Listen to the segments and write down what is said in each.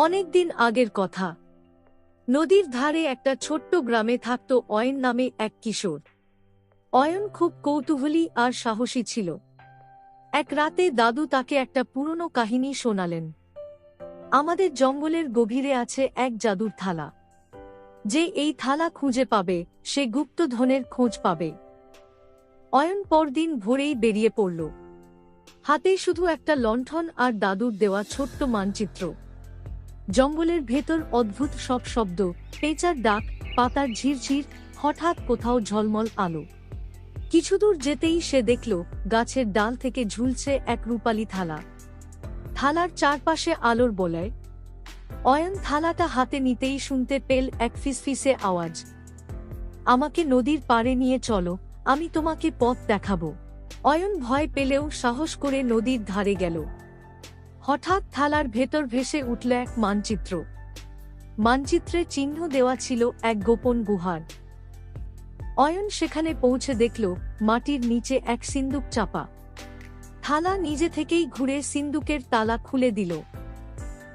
অনেকদিন আগের কথা। নদীর ধারে একটা ছোট্ট গ্রামে থাকত অয়ন নামে এক কিশোর। অয়ন খুব কৌতূহলী আর সাহসী ছিল। এক রাতে দাদু তাকে একটা পুরনো কাহিনী শোনালেন। আমাদের জঙ্গলের গভীরে আছে এক জাদুর থালা। যে এই থালা খুঁজে পাবে, সে গুপ্তধনের খোঁজ পাবে। অয়ন পরদিন ভোরেই বেরিয়ে পড়ল। হাতে শুধু একটা লণ্ঠন আর দাদুর দেওয়া ছোট্ট মানচিত্র। জঙ্গলের ভেতর অদ্ভুত সব শব্দ, পেঁচার ডাক, পাতার ঝিরঝির, হঠাৎ কোথাও ঝলমল আলো। কিছুদূর যেতেই সে দেখল, গাছের ডাল থেকে ঝুলছে এক রূপালী থালা। থালার চারপাশে আলোর বলয়। অয়ন থালাটা হাতে নিতেই শুনতে পেল এক ফিসফিসে আওয়াজ। আমাকে নদীর পাড়ে নিয়ে চলো, আমি তোমাকে পথ দেখাবো। অয়ন ভয় পেলেও সাহস করে নদীর ধারে গেল। হঠাৎ থালার ভেতর ভেসে উঠল এক মানচিত্র। মানচিত্রে চিহ্ন দেওয়া ছিল এক গোপন গুহার। অয়ন সেখানে পৌঁছে দেখল মাটির নিচে এক সিন্দুক চাপা। থালা নিজে থেকেই ঘুরে সিন্দুকের তালা খুলে দিল।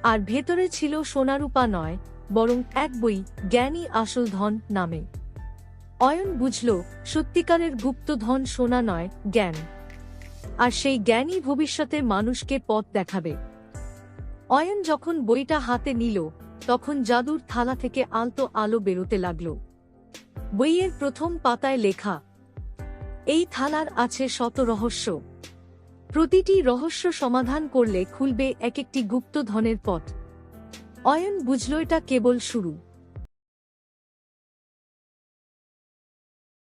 আর ভেতরে ছিল সোনারূপা নয়, বরং এক বই জ্ঞানী আসল ধন নামে। অয়ন বুঝল, সত্যিকারের গুপ্তধন সোনা নয়, জ্ঞান। আর সেই জ্ঞানই ভবিষ্যতে মানুষকে পথ দেখাবে। অয়ন যখন বইটা হাতে নিল, তখন জাদুর থালা থেকে আলতো আলো বেরোতে লাগল। বইয়ের প্রথম পাতায় লেখা, এই থালার আছে শত রহস্য। প্রতিটি রহস্য সমাধান করলে খুলবে এক একটি গুপ্ত ধনের পথ। অয়ন বুঝল এটা কেবল শুরু।